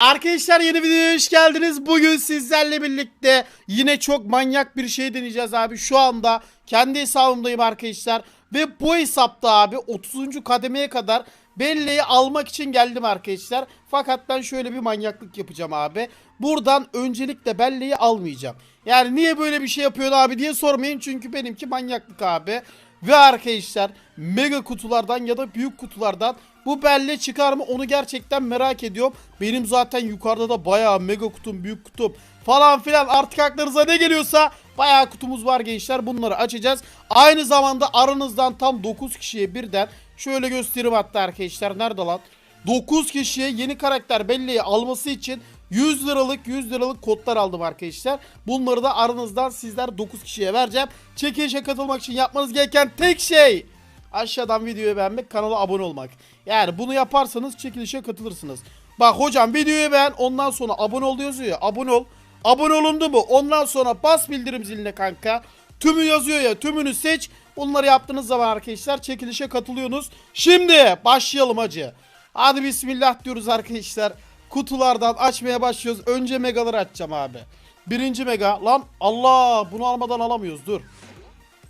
Arkadaşlar yeni videoya hoş geldiniz. Bugün sizlerle birlikte yine çok manyak bir şey deneyeceğiz abi. Şu anda kendi hesabımdayım arkadaşlar. Ve bu hesapta abi 30. kademeye kadar belleği almak için geldim arkadaşlar. Fakat ben şöyle bir manyaklık yapacağım abi. Buradan öncelikle belleği almayacağım. Yani niye böyle bir şey yapıyorsun abi diye sormayın. Çünkü benimki manyaklık abi. Ve arkadaşlar mega kutulardan ya da büyük kutulardan bu belle çıkar mı onu gerçekten merak ediyorum. Benim zaten yukarıda da bayağı mega kutum, büyük kutum falan filan artık aklınıza ne geliyorsa bayağı kutumuz var gençler. Bunları açacağız. Aynı zamanda aranızdan tam 9 kişiye birden şöyle göstereyim hatta arkadaşlar. Nerede lan? 9 kişiye yeni karakter belleği alması için 100 liralık 100 liralık kodlar aldım arkadaşlar. Bunları da aranızdan sizler 9 kişiye vereceğim. Çekilişe katılmak için yapmanız gereken tek şey aşağıdan videoyu beğenmek, kanala abone olmak. Yani bunu yaparsanız çekilişe katılırsınız. Bak hocam videoyu beğen ondan sonra abone ol yazıyor ya abone ol. Abone olundu mu ondan sonra bas bildirim ziline kanka. Tümü yazıyor ya tümünü seç. Bunları yaptığınız zaman arkadaşlar çekilişe katılıyorsunuz. Şimdi başlayalım hacı. Hadi bismillah diyoruz arkadaşlar. Kutulardan açmaya başlıyoruz. Önce megaları açacağım abi. Birinci mega. Lan Allah bunu almadan alamıyoruz dur.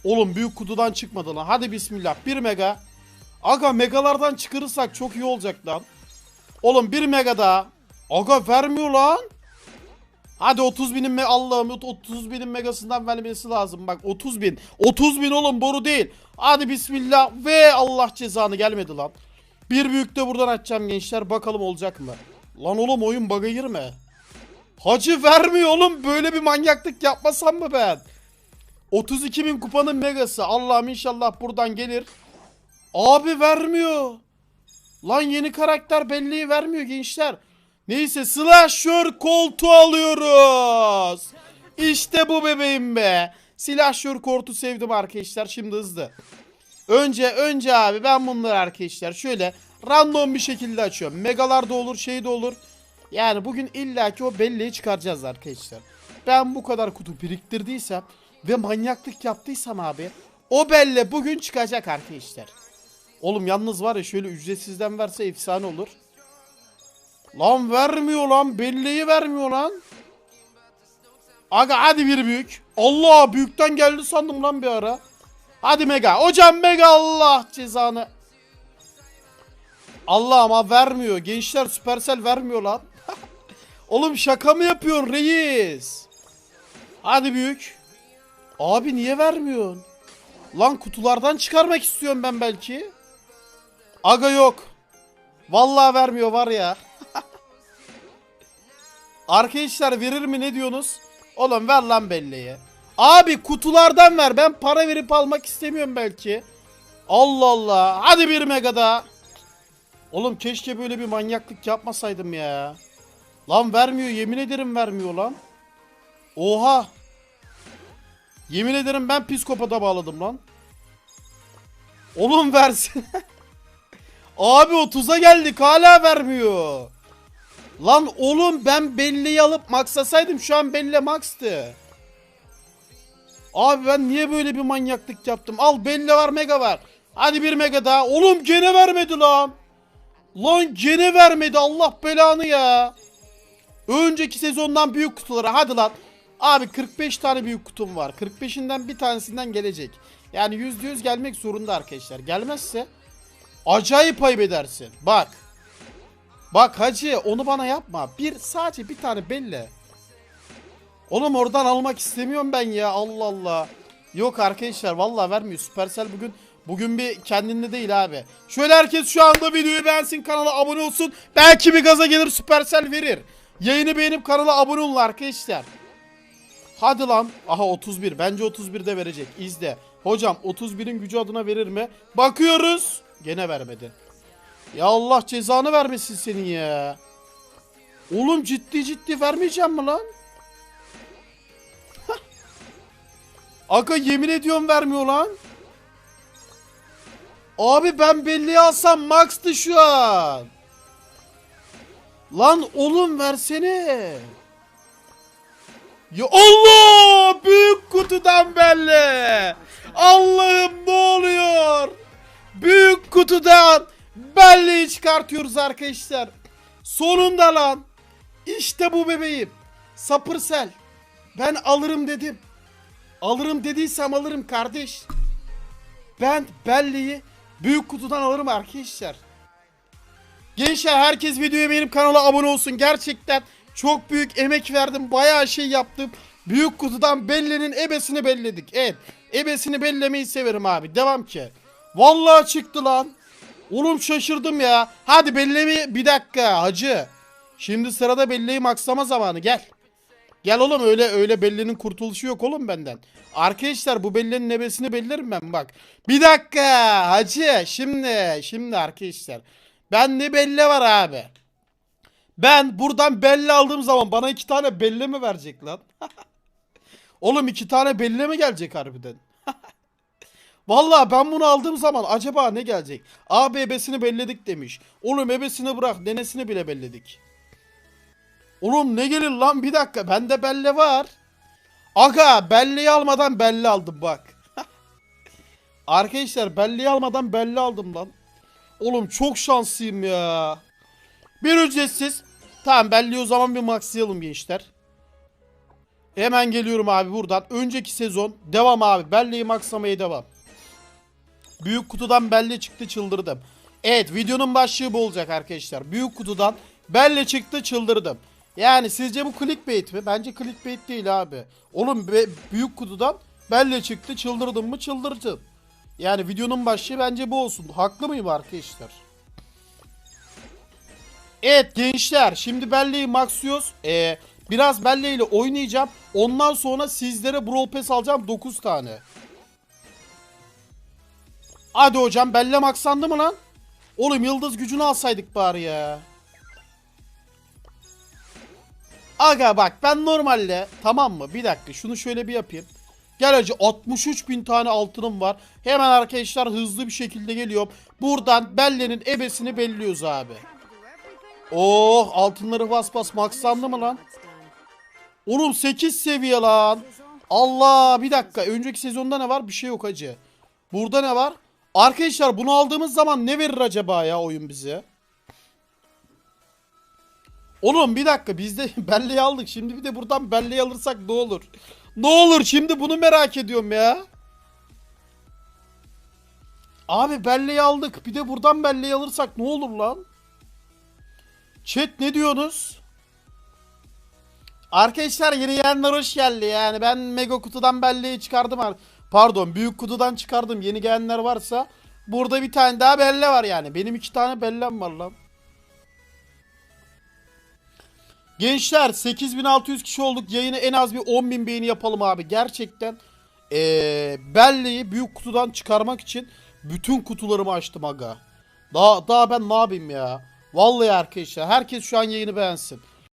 Oğlum büyük kutudan çıkmadı lan. Hadi bismillah. 1 mega. Aga megalardan çıkarırsak çok iyi olacak lan. Oğlum 1 mega daha. Aga vermiyor lan. Hadi 30 binin me Allah'ım 30 binin megasından vermesi lazım. Bak 30 bin. 30 bin oğlum boru değil. Hadi bismillah ve Allah cezanı gelmedi lan. Bir büyük de buradan açacağım gençler. Bakalım olacak mı? Lan oğlum oyun bug'a girme. Hacı vermiyor oğlum. Böyle bir manyaklık yapmasam mı ben? 32 bin kupanın megası. Allah'ım inşallah buradan gelir. Abi vermiyor. Lan yeni karakter belleği vermiyor gençler. Neyse slasher koltuğu alıyoruz. İşte bu bebeğim be. Slasher koltuğu sevdim arkadaşlar. Şimdi hızlı. Önce önce abi ben bunları arkadaşlar şöyle random bir şekilde açıyorum. Megalar da olur şey de olur. Yani bugün illaki o belleği çıkaracağız arkadaşlar. Ben bu kadar kutu biriktirdiysem ve manyaklık yaptıysam abi o belle bugün çıkacak arkadaşlar. Oğlum yalnız var ya şöyle ücretsizden verse efsane olur. Lan vermiyor lan belleği vermiyor lan. Aga hadi bir büyük. Allah büyükten geldi sandım lan bir ara. Hadi mega. Hocam mega Allah cezanı. Allah ama vermiyor. Gençler Supercell vermiyor lan. Oğlum şaka mı yapıyorsun reis? Hadi büyük. Abi niye vermiyorsun? Lan kutulardan çıkarmak istiyorum ben belki. Aga yok. Vallahi vermiyor var ya. Arkadaşlar verir mi ne diyorsunuz? Oğlum ver lan belleği. Abi kutulardan ver. Ben para verip almak istemiyorum belki. Allah Allah. Hadi bir mega daha. Oğlum keşke böyle bir manyaklık yapmasaydım ya. Lan vermiyor. Yemin ederim vermiyor lan. Oha. Yemin ederim ben psikopata bağladım lan. Oğlum versin. Abi 30'a geldik hala vermiyor. Lan oğlum ben belleği alıp maxlasaydım şu an belle max'tı. Abi ben niye böyle bir manyaklık yaptım? Al belle var mega var. Hadi bir mega daha. Oğlum gene vermedi lan. Lan gene vermedi Allah belanı ya. Önceki sezondan büyük kutulara hadi lan. Abi 45 tane büyük kutum var. 45'inden bir tanesinden gelecek. Yani %100 gelmek zorunda arkadaşlar. Gelmezse acayip ayıp edersin. Bak. Bak hacı onu bana yapma. Bir sadece bir tane belli. Oğlum oradan almak istemiyorum ben ya. Allah Allah. Yok arkadaşlar vallahi vermiyor. Supercell bugün bugün bir kendinde değil abi. Şöyle herkes şu anda videoyu beğensin, kanala abone olsun. Belki bir gaza gelir Supercell verir. Yayını beğenip kanala abone olun arkadaşlar. Hadi lan. Aha 31. Bence 31 de verecek. İzle. Hocam 31'in gücü adına verir mi? Bakıyoruz. Gene vermedi. Ya Allah cezanı vermesin senin ya. Oğlum ciddi ciddi vermeyeceğim mi lan? Aga yemin ediyorum vermiyor lan. Abi ben belli alsam max'tı şu an. Lan oğlum versene. Ya Allah! Büyük kutudan belli. Allah'ım ne oluyor? Büyük kutudan belleği çıkartıyoruz arkadaşlar. Sonunda lan. İşte bu bebeğim. Sapırsel. Ben alırım dedim. Alırım dediysem alırım kardeş. Ben belleği büyük kutudan alırım arkadaşlar. Gençler herkes videoya benim kanala abone olsun. Gerçekten çok büyük emek verdim. Bayağı şey yaptım. Büyük kutudan bellenin ebesini belledik. Evet. Ebesini bellemeyi severim abi. Devam ki. Vallahi çıktı lan. Oğlum şaşırdım ya. Hadi bellemi bir dakika hacı. Şimdi sırada belleği maksama zamanı gel. Gel oğlum öyle öyle bellenin kurtuluşu yok oğlum benden. Arkadaşlar bu bellenin nebesini bellerim ben bak. Bir dakika hacı şimdi şimdi arkadaşlar. Ben ne belle var abi. Ben buradan belle aldığım zaman bana iki tane belle mi verecek lan? oğlum iki tane belle mi gelecek harbiden? Vallahi ben bunu aldığım zaman acaba ne gelecek? Abi ebesini belledik demiş. Oğlum ebesini bırak nenesini bile belledik. Oğlum ne gelir lan bir dakika bende belle var. Aga belleği almadan belle aldım bak. Arkadaşlar belleği almadan belle aldım lan. Oğlum çok şanslıyım ya. Bir ücretsiz. Tamam belleği o zaman bir maxlayalım gençler. Hemen geliyorum abi buradan. Önceki sezon devam abi. Belleği maxlamaya devam. Büyük kutudan belle çıktı çıldırdım. Evet videonun başlığı bu olacak arkadaşlar. Büyük kutudan belle çıktı çıldırdım. Yani sizce bu clickbait mi? Bence clickbait değil abi. Oğlum be- büyük kutudan belle çıktı çıldırdım mı çıldırdım. Yani videonun başlığı bence bu olsun. Haklı mıyım arkadaşlar? Evet gençler şimdi belleği maxlıyoruz. Ee, biraz belleğiyle oynayacağım. Ondan sonra sizlere Brawl Pass alacağım 9 tane. Hadi hocam belle maxlandı mı lan? Oğlum yıldız gücünü alsaydık bari ya. Aga bak ben normalde tamam mı? Bir dakika şunu şöyle bir yapayım. Gel hacı 63 bin tane altınım var. Hemen arkadaşlar hızlı bir şekilde geliyorum. Buradan bellenin ebesini belliyoruz abi. Oh altınları bas bas maxlandı mı lan? Oğlum 8 seviye lan. Allah bir dakika önceki sezonda ne var? Bir şey yok hacı. Burada ne var? Arkadaşlar bunu aldığımız zaman ne verir acaba ya oyun bize? Oğlum bir dakika biz de belleği aldık. Şimdi bir de buradan belleği alırsak ne olur? Ne olur şimdi bunu merak ediyorum ya. Abi belleği aldık. Bir de buradan belleği alırsak ne olur lan? Chat ne diyorsunuz? Arkadaşlar yeni gelenler hoş geldi. Yani ben mega kutudan belleği çıkardım ar- Pardon büyük kutudan çıkardım. Yeni gelenler varsa Burada bir tane daha belle var yani. Benim iki tane bellem var lan. Gençler 8600 kişi olduk. Yayını en az bir 10.000 beğeni yapalım abi. Gerçekten ee, Belleği büyük kutudan çıkarmak için bütün kutularımı açtım aga. Daha, daha ben ne yapayım ya Vallahi arkadaşlar herkes şu an yayını beğensin